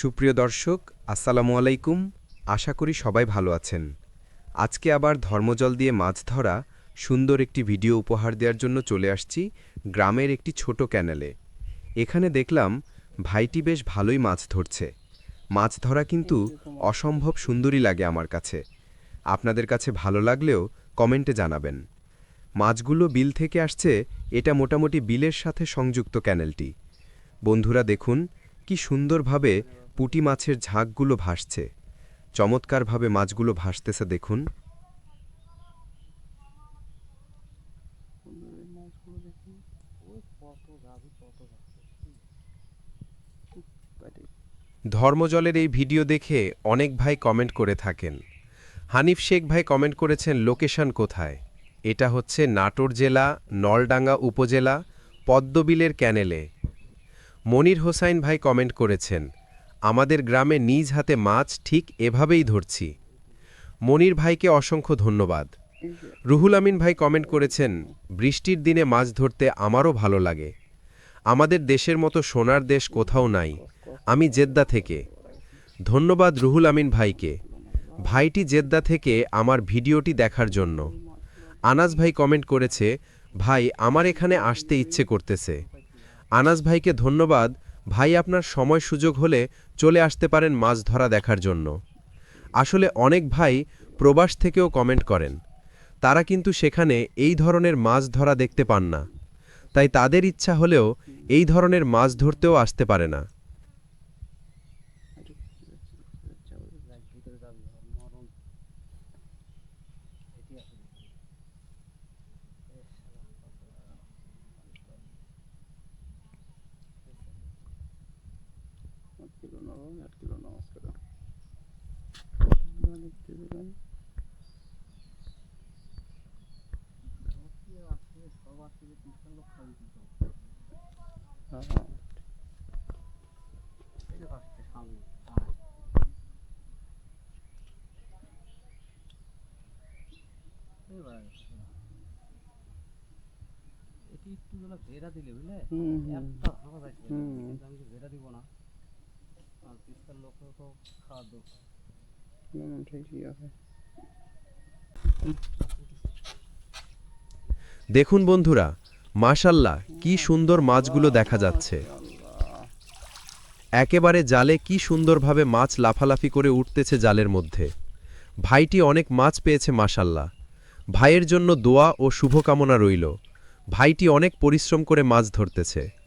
সুপ্রিয় দর্শক, আসসালামু আলাইকুম। আশা করি সবাই ভালো আছেন। আজকে আবার ধর্মজল দিয়ে মাছ ধরা, সুন্দর একটি ভিডিও উপহার দেওয়ার জন্য চলে আসছি গ্রামের একটি ছোট ক্যানেলে। এখানে দেখলাম, ভাইটি বেশ ভালোই মাছ ধরছে। মাছ ধরা কিন্তু অসম্ভব সুন্দরই লাগে আমার কাছে। আপনাদের কাছে ভালো লাগলেও কমেন্টে জানাবেন। মাছগুলো বিল থেকে আসছে, এটা মোটামুটি বিলের সাথে সংযুক্ত ক্যানেলটি। বন্ধুরা দেখুন, কি সুন্দরভাবে পুঁটি মাছের ঝাঁকগুলো ভাসছে। চমৎকারভাবে মাছগুলো ভাসতেছে, দেখুন। ধর্মজলের এই ভিডিও দেখে অনেক ভাই কমেন্ট করে থাকেন। হানিফ শেখ ভাই কমেন্ট করেছেন, লোকেশন কোথায়? এটা হচ্ছে নাটোর জেলা, নলডাঙ্গা উপজেলা, পদ্মবিলের ক্যানেলে। মনির হোসাইন ভাই কমেন্ট করেছেন আমাদের গ্রামে নিজ হাতে মাছ ঠিক এভাবেই ধরছি। মনির ভাইকে অসংখ্য ধন্যবাদ। রুহুল আমিন ভাই কমেন্ট করেছেন, বৃষ্টির দিনে মাছ ধরতে আমারও ভালো লাগে। আমাদের দেশের মতো সোনার দেশ কোথাও নাই। আমি জেদ্দা থেকে। ধন্যবাদ রুহুল আমিন ভাইকে। ভাইটি জেদ্দা থেকে আমার ভিডিওটি দেখার জন্য। আনাস ভাই কমেন্ট করেছে, ভাই, আমার এখানে আসতে ইচ্ছে করতেছে। আনাস ভাইকে ধন্যবাদ ভাই আপনার সময় সুযোগ হলে চলে আসতে পারেন মাছ ধরা দেখার জন্য। আসলে অনেক ভাই প্রবাস থেকেও কমেন্ট করেন। তারা কিন্তু সেখানে এই ধরনের মাছ ধরা দেখতে পান না। তাই তাদের ইচ্ছা হলেও এই ধরনের মাছ ধরতেও আসতে পারে না। আট কিলো নরম আট কিলো নমস্কার দেখতে দিলাম হ্যাঁ হ্যাঁ এটি একটু যেন ভেড়া দিলে বুঝলে একটা যাচ্ছে কিন্তু আমি ভেড়া দিব না দেখুন বন্ধুরা, মাশাল্লাহ, কি সুন্দর মাছগুলো দেখা যাচ্ছে। একেবারে জালে কি সুন্দরভাবে মাছ লাফালাফি করে উঠতেছে জালের মধ্যে। ভাইটি অনেক মাছ পেয়েছে, মাশাল্লাহ। ভাইয়ের জন্য দোয়া ও শুভকামনা রইল। ভাইটি অনেক পরিশ্রম করে মাছ ধরতেছে।